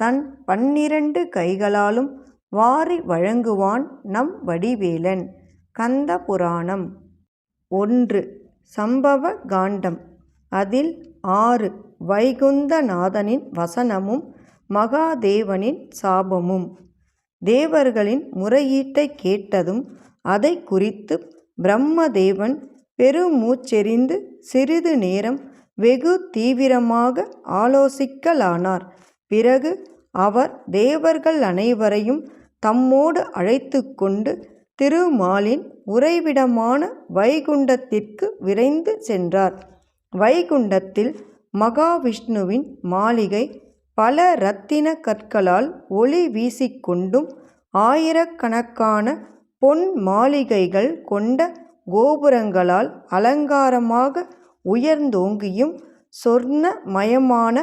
தன் பன்னிரண்டு கைகளாலும் வாரி வழங்குவான் நம் வடிவேலன். கந்த புராணம். ஒன்று. சம்பவ காண்டம். அதில் ஆறு. வைகுந்தநாதனின் வசனமும் மகாதேவனின் சாபமும். தேவர்களின் முறையீட்டை கேட்டதும் அதை குறித்து பிரம்மதேவன் பெருமூச்செறிந்து சிறிது நேரம் வெகு தீவிரமாக ஆலோசிக்கலானார். பிறகு அவர் தேவர்கள் அனைவரையும் தம்மோடு அழைத்து கொண்டு திருமாலின் உறைவிடமான வைகுண்டத்திற்கு விரைந்து சென்றார். வைகுண்டத்தில் மகாவிஷ்ணுவின் மாளிகை பல இரத்தின கற்களால் ஒளி வீசிக்கொண்டும் ஆயிரக்கணக்கான பொன் மாளிகைகள் கொண்ட கோபுரங்களால் அலங்காரமாக உயர்ந்தோங்கியும் சொர்ண மயமான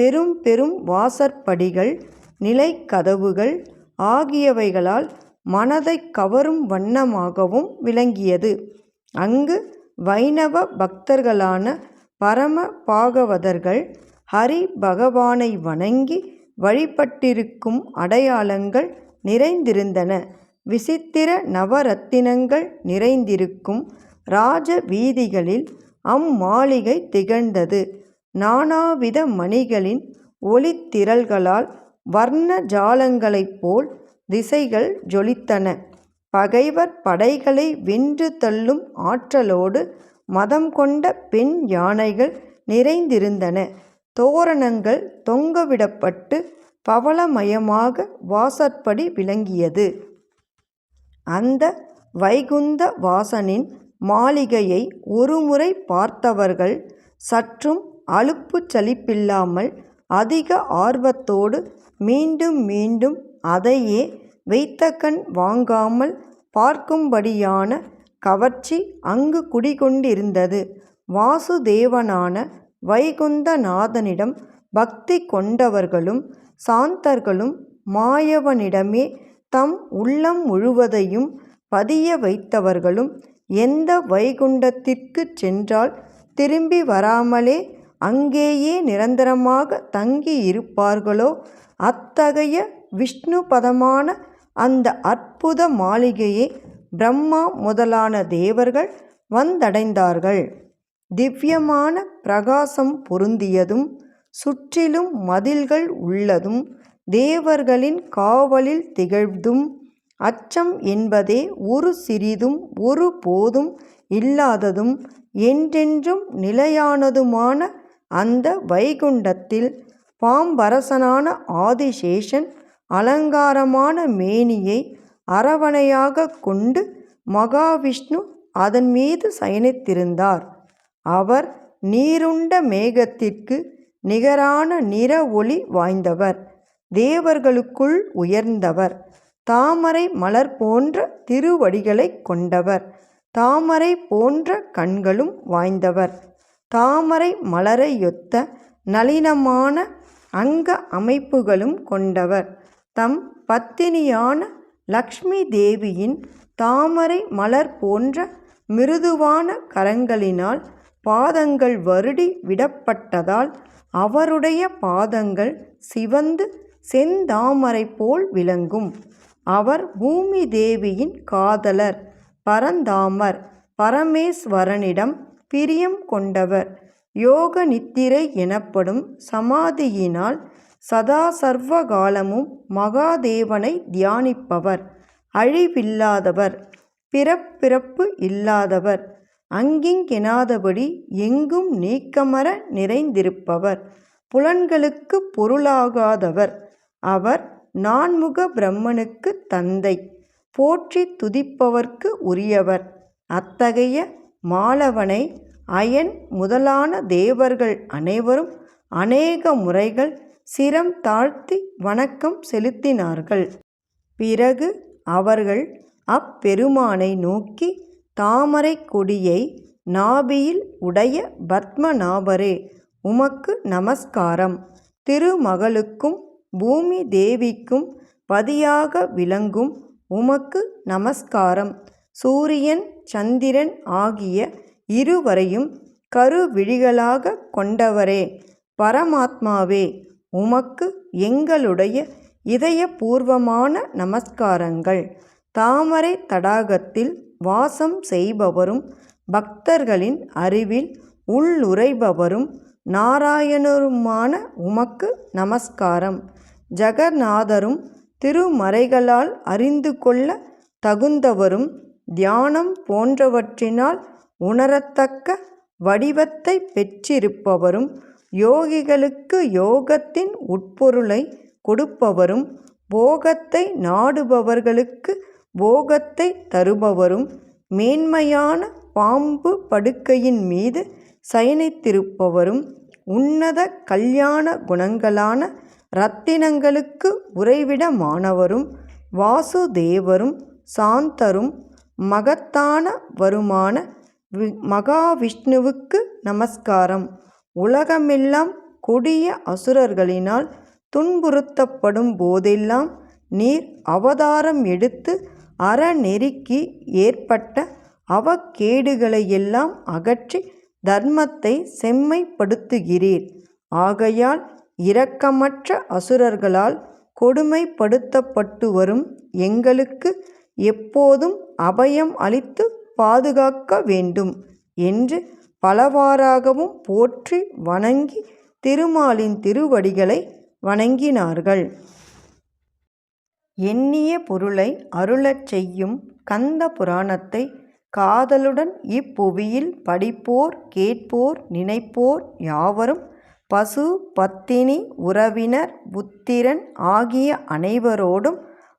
பெரும் பெரும் வாசற்படிகள் நிலைக்கதவுகள் ஆகியவைகளால் மனதை கவரும் வண்ணமாகவும் விளங்கியது. அங்கு வைணவ பக்தர்களான பரம பாகவதர்கள் ஹரி பகவானை வணங்கி வழிபட்டிருக்கும் அடையாளங்கள் நிறைந்திருந்தன. விசித்திர நவரத்தினங்கள் நிறைந்திருக்கும் ராஜ வீதிகளில் அம்மாளிகை திகழ்ந்தது. நானாவித மணிகளின் ஒளித்திரள்களால் வர்ண ஜாலங்களைப் போல் திசைகள் ஜொலித்தன. பகைவர் படைகளை வென்று தள்ளும் ஆற்றலோடு மதம் கொண்ட பெண் யானைகள் நிறைந்திருந்தன. தோரணங்கள் தொங்கவிடப்பட்டு பவளமயமாக வாசற்படி விளங்கியது. அந்த வைகுந்த வாசனின் மாளிகையை ஒருமுறை பார்த்தவர்கள் சற்றும் அலுப்புச் சலிப்பில்லாமல் அதிக ஆர்வத்தோடு மீண்டும் மீண்டும் அதையே வைத்த கண் வாங்காமல் பார்க்கும்படியான கவர்ச்சி அங்கு குடிகொண்டிருந்தது. வாசுதேவனான வைகுந்தநாதனிடம் பக்தி கொண்டவர்களும் சாந்தர்களும் மாயவனிடமே தம் உள்ளம் முழுவதையும் பதிய வைத்தவர்களும் எந்த வைகுண்டத்திற்கு சென்றால் திரும்பி வராமலே அங்கேயே நிரந்தரமாக தங்கியிருப்பார்களோ அத்தகைய விஷ்ணுபதமான அந்த அற்புத மாளிகையை பிரம்மா முதலான தேவர்கள் வந்தடைந்தார்கள். திவ்யமான பிரகாசம் பொருந்தியதும் சுற்றிலும் மதில்கள் உள்ளதும் தேவர்களின் காவலில் திகழ்ந்தும் அச்சம் என்பதே ஒரு சிறிதும் ஒரு போதும் இல்லாததும் என்றென்றும் நிலையானதுமான அந்த வைகுண்டத்தில் பாம்பரசனான ஆதிசேஷன் அலங்காரமான மேனியை அரவணையாகக் கொண்டு மகாவிஷ்ணு அதன் மீது சயனித்திருந்தார். அவர் நீருண்ட மேகத்திற்கு நிகரான நிற ஒளி வாய்ந்தவர். தேவர்களுக்குள் உயர்ந்தவர். தாமரை மலர் போன்ற திருவடிகளைக் கொண்டவர். தாமரை போன்ற கண்களும் வாய்ந்தவர். தாமரை மலரையொத்த நளினமான அங்க அமைப்புகளும் கொண்டவர். தம் பத்தினியான லக்ஷ்மி தேவியின் தாமரை மலர் போன்ற மிருதுவான கரங்களினால் பாதங்கள் வருடி விடப்பட்டதால் அவருடைய பாதங்கள் சிவந்து செந்தாமரை போல் விளங்கும். அவர் பூமி தேவியின் காதலர். பரந்தாமர் பரமேஸ்வரனிடம் பிரியம் கொண்டவர். யோக நித்திரை எனப்படும் சமாதியினால் சதா சர்வ காலமும் மகாதேவனை தியானிப்பவர். அழிவில்லாதவர். பிறப்பிறப்பு இல்லாதவர். அங்கிங்கெனாதபடி எங்கும் நீக்கமற நிறைந்திருப்பவர். புலன்களுக்குப் பொருளாகாதவர். அவர் நான்முக பிரம்மனுக்குத் தந்தை. போற்றி துதிப்பவர்க்கு உரியவர். அத்தகைய மாலவனை அயன் முதலான தேவர்கள் அனைவரும் அநேக முறைகள் சிரம் தாழ்த்தி வணக்கம் செலுத்தினார்கள். பிறகு அவர்கள் அப்பெருமானை நோக்கி தாமரை கொடியை நாபியில் உடைய பத்மநாபரே உமக்கு நமஸ்காரம். திருமகளுக்கும் பூமி தேவிக்கும் பதியாக விளங்கும் உமக்கு நமஸ்காரம். சூரியன் சந்திரன் ஆகிய இருவரையும் கருவிழிகளாகக் கொண்டவரே பரமாத்மாவே உமக்கு எங்களுடைய இதயபூர்வமான நமஸ்காரங்கள். தாமரை தடாகத்தில் வாசம் செய்பவரும் பக்தர்களின் அறிவில் உள்ளுரைபவரும் நாராயணருமான உமக்கு நமஸ்காரம். ஜெகநாதரும் திருமறைகளால் அறிந்து கொள்ள தகுந்தவரும் தியானம் போன்றவற்றினால் உணரத்தக்க வடிவத்தை பெற்றிருப்பவரும் யோகிகளுக்கு யோகத்தின் உட்பொருளை கொடுப்பவரும் போகத்தை நாடுபவர்களுக்கு போகத்தை தருபவரும் மேன்மையான பாம்பு படுக்கையின் மீது சயனித்திருப்பவரும் உன்னத கல்யாண குணங்களான ரத்தினங்களுக்கு உறைவிடமானவரும் வாசுதேவரும் சாந்தரும் மகத்தான வருமான வி மகாவிஷ்ணுவுக்கு நமஸ்காரம். உலகமெல்லாம் கொடிய அசுரர்களினால் துன்புறுத்தப்படும் போதெல்லாம் நீர் அவதாரம் எடுத்து அறநெறிக்கு ஏற்பட்ட அவக்கேடுகளையெல்லாம் அகற்றி தர்மத்தை செம்மைப்படுத்துகிறீர். ஆகையால் இரக்கமற்ற அசுரர்களால் கொடுமைப்படுத்தப்பட்டு வரும் எங்களுக்கு எப்போதும் அபயம் அளித்து பாதுகாக்க வேண்டும் என்று பலவாறாகவும் போற்றி வணங்கி திருமாலின் திருவடிகளை வணங்கினார்கள். எண்ணிய பொருளை அருளச் செய்யும் கந்த புராணத்தை காதலுடன் இப்புவியில் படிப்போர் கேட்போர் நினைப்போர் யாவரும் பசு பத்தினி உறவினர் புத்திரன் ஆகிய அனைவரோடும்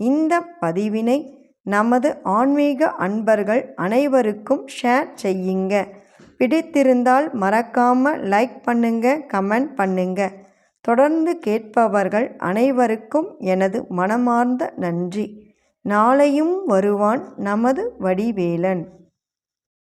இந்த பதிவினை நமது ஆன்மீக அன்பர்கள் அனைவருக்கும் ஷேர் செய்யுங்க. பிடித்திருந்தால் மறக்காமல் லைக் பண்ணுங்க கமெண்ட் பண்ணுங்க. தொடர்ந்து கேட்பவர்கள் அனைவருக்கும் எனது மனமார்ந்த நன்றி. நாளையும் வருவான் நமது வடிவேலன்.